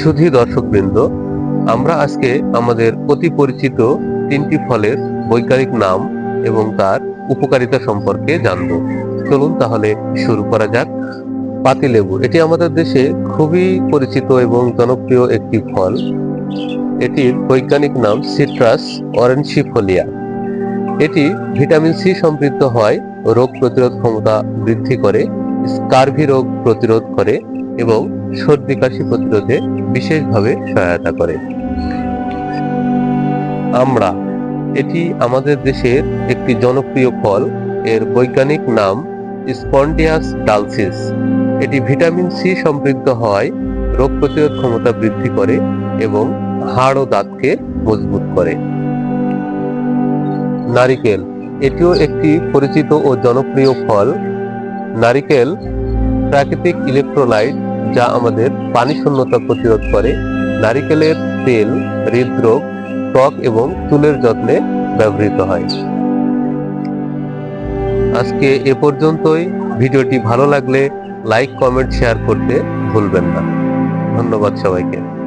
সুধী দর্শকবৃন্দ, আমরা আজকে আমাদের অতি পরিচিত তিনটি ফলের বৈজ্ঞানিক নাম এবং তার উপকারিতা সম্পর্কে জানব। চলুন তাহলে শুরু করা যাক। পাতিলেবু, এটি আমাদের দেশে খুবই পরিচিত এবং জনপ্রিয় একটি ফল। এটির বৈজ্ঞানিক নাম সিট্রাস অরেঞ্জিফোলিয়া এটি ভিটামিন সি সমৃদ্ধ হয়, রোগ প্রতিরোধ ক্ষমতা বৃদ্ধি করে, স্কারভি রোগ প্রতিরোধ করে এবং সর্দি কাশি প্রতিরোধে বিশেষভাবে সহায়তা করে। আমরা, এটি আমাদের দেশের একটি জনপ্রিয় ফল। এর বৈজ্ঞানিক নাম স্পন্ডিয়াস ডালসিস। এটি ভিটামিন সি সমৃদ্ধ হয় রোগ প্রতিরোধ ক্ষমতা বৃদ্ধি করে এবং হাড় ও দাঁতকে মজবুত করে। নারিকেল, এটিও একটি পরিচিত ও জনপ্রিয় ফল। নারিকেল প্রাকৃতিক ইলেকট্রোলাইট যা আমাদের পানি শূন্যতা প্রতিরোধ করে। নারিকেলের তেল, হৃদরোগ, ত্বক এবং চুলের যত্নে ব্যবহৃত হয়। আজকে এ পর্যন্তই। ভিডিওটি ভালো লাগলে লাইক, কমেন্ট, শেয়ার করতে ভুলবেন না। ধন্যবাদ সবাইকে।